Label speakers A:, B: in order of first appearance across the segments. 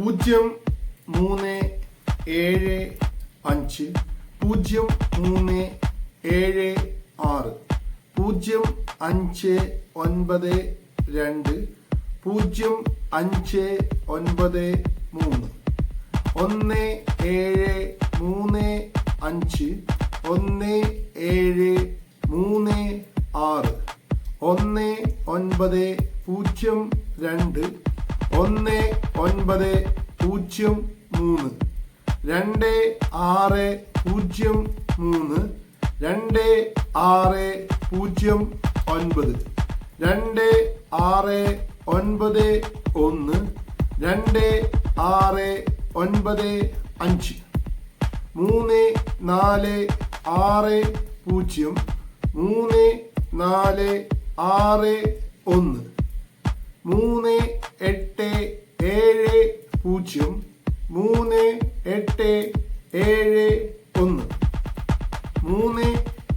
A: പൂജ്യം മൂന്ന് ഏഴ് അഞ്ച് പൂജ്യം മൂന്ന് ഏഴ് ആറ് പൂജ്യം അഞ്ച് ഒൻപത് രണ്ട് പൂജ്യം അഞ്ച് ഒൻപത് മൂന്ന് ഒന്ന് ഏഴ് മൂന്ന് അഞ്ച് ഒന്ന് ഏഴ് മൂന്ന് ആറ് ഒന്ന് ഒൻപത് പൂജ്യം രണ്ട് ഒന്ന് ഒൻപത് പൂജ്യം മൂന്ന്. രണ്ട് ആറ് പൂജ്യം മൂന്ന്. രണ്ട് ആറ് പൂജ്യം ഒൻപത്. രണ്ട് ആറ് ഒൻപത് ഒന്ന്. രണ്ട് ആറ് ഒൻപത് അഞ്ച്. മൂന്ന് നാല് ആറ് പൂജ്യം. മൂന്ന് നാല് ആറ് ഒന്ന്. മൂന്ന്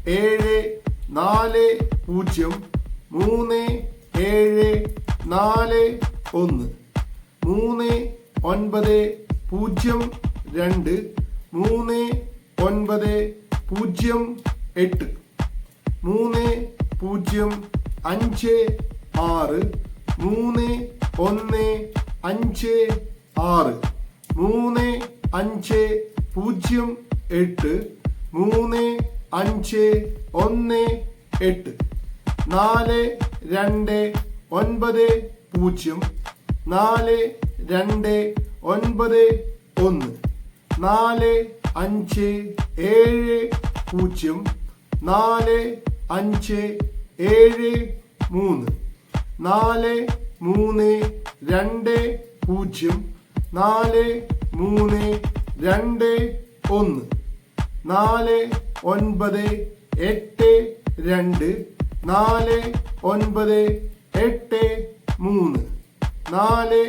A: ഏഴ് നാല് പൂജ്യം മൂന്ന് ഏഴ് നാല് ഒന്ന്. മൂന്ന് ഒൻപത് പൂജ്യം രണ്ട്. മൂന്ന് ഒൻപത് പൂജ്യം എട്ട്. മൂന്ന് പൂജ്യം അഞ്ച് ആറ്. മൂന്ന് ഒന്ന് അഞ്ച് ആറ്. മൂന്ന് അഞ്ച് പൂജ്യം എട്ട്. മൂന്ന് അഞ്ച് ഒന്ന് എട്ട്. നാല് രണ്ട് ഒൻപത് പൂജ്യം. നാല് രണ്ട് ഒൻപത് ഒന്ന്. നാല് അഞ്ച് ഏഴ് പൂജ്യം. നാല് അഞ്ച് ഏഴ് മൂന്ന്. നാല് മൂന്ന് രണ്ട് പൂജ്യം. നാല് മൂന്ന് രണ്ട് ഒന്ന്. നാല് ഒൻപത് എട്ട് രണ്ട് നാല് ഒൻപത് എട്ട് മൂന്ന് നാല്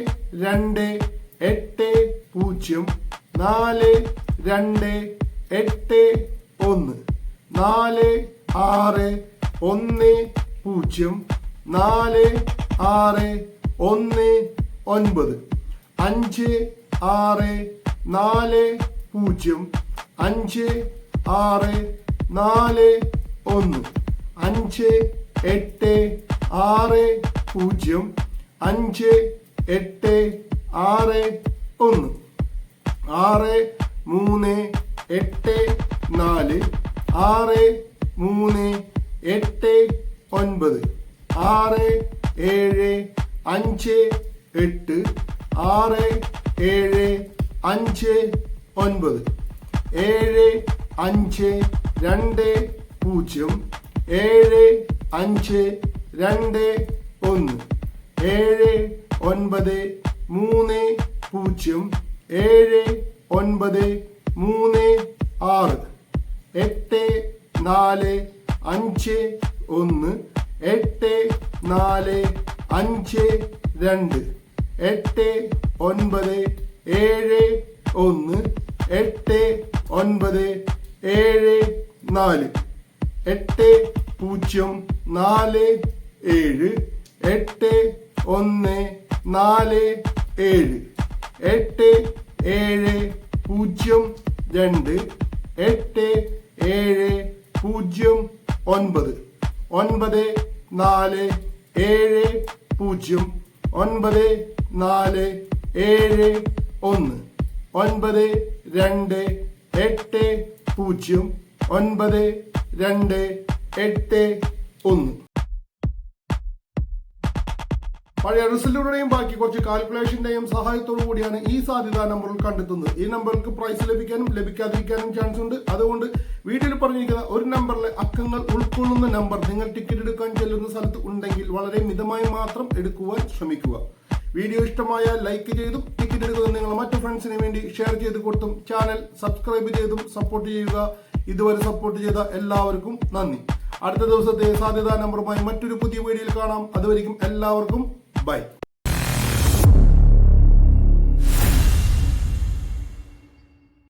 A: രണ്ട് എട്ട് പൂജ്യം നാല് രണ്ട് എട്ട് ഒന്ന് നാല് ആറ് ഒന്ന് പൂജ്യം നാല് ആറ് ഒന്ന് ഒൻപത് അഞ്ച് ആറ് നാല് പൂജ്യം അഞ്ച് ആറ് നാല് ഒന്ന്. അഞ്ച് എട്ട് ആറ് പൂജ്യം. അഞ്ച് എട്ട് ആറ് ഒന്ന്. ആറ് മൂന്ന് എട്ട് നാല്. ആറ് മൂന്ന് എട്ട് ഒൻപത്. ആറ് ഏഴ് അഞ്ച് എട്ട്. ആറ് ഏഴ് അഞ്ച് ഒൻപത്. ഏഴ് അഞ്ച് രണ്ട് പൂജ്യം ഏഴ് അഞ്ച് രണ്ട് ഒന്ന് ഏഴ് ഒൻപത് മൂന്ന് പൂജ്യം ഏഴ് ഒൻപത് മൂന്ന് ആറ് എട്ട് നാല് അഞ്ച് ഒന്ന് എട്ട് നാല് അഞ്ച് രണ്ട് എട്ട് ഒൻപത് ഏഴ് ഒന്ന് എട്ട് ഒൻപത് ഏഴ് നാല്. എട്ട് പൂജ്യം നാല് ഏഴ്. എട്ട് ഒന്ന് നാല് ഏഴ്. എട്ട് ഏഴ് പൂജ്യം രണ്ട്. എട്ട് ഏഴ് പൂജ്യം ഒൻപത്. ഒൻപത് നാല് ഏഴ് പൂജ്യം. ഒൻപത് നാല് ഏഴ് ഒന്ന്. ഒൻപത് രണ്ട് എട്ട് പൂജ്യം ഒൻപത് രണ്ട് എട്ട് ഒന്ന്. പഴയ റിസൾട്ടുകളുടെയും ബാക്കി കുറച്ച് കാൽക്കുലേഷന്റെയും സഹായത്തോടു കൂടിയാണ് ഈ സാധ്യത നമ്പറിൽ കണ്ടെത്തുന്നത്. ഈ നമ്പർക്ക് പ്രൈസ് ലഭിക്കാനും ലഭിക്കാതിരിക്കാനും ചാൻസ് ഉണ്ട്. അതുകൊണ്ട് വീട്ടിൽ പറഞ്ഞിരിക്കുന്ന ഒരു നമ്പറിലെ അക്കങ്ങൾ ഉൾക്കൊള്ളുന്ന നമ്പർ നിങ്ങൾ ടിക്കറ്റ് എടുക്കാൻ ചെല്ലുന്ന സ്ഥലത്ത് ഉണ്ടെങ്കിൽ വളരെ മിതമായി മാത്രം എടുക്കുവാൻ ശ്രമിക്കുക. വീഡിയോ ഇഷ്ടമായ ലൈക്ക് ചെയ്തും എടുക്കുന്നത് നിങ്ങൾ മറ്റു ഫ്രണ്ട്സിന് വേണ്ടി ഷെയർ ചെയ്ത് കൊടുത്തും ചാനൽ സബ്സ്ക്രൈബ് ചെയ്തും സപ്പോർട്ട് ചെയ്യുക. ഇതുവരെ സപ്പോർട്ട് ചെയ്ത എല്ലാവർക്കും നന്ദി. അടുത്ത ദിവസത്തെ സാധ്യതാ നമ്പറുമായി മറ്റൊരു പുതിയ വീഡിയോയിൽ കാണാം. അതുവരെയും എല്ലാവർക്കും ബൈ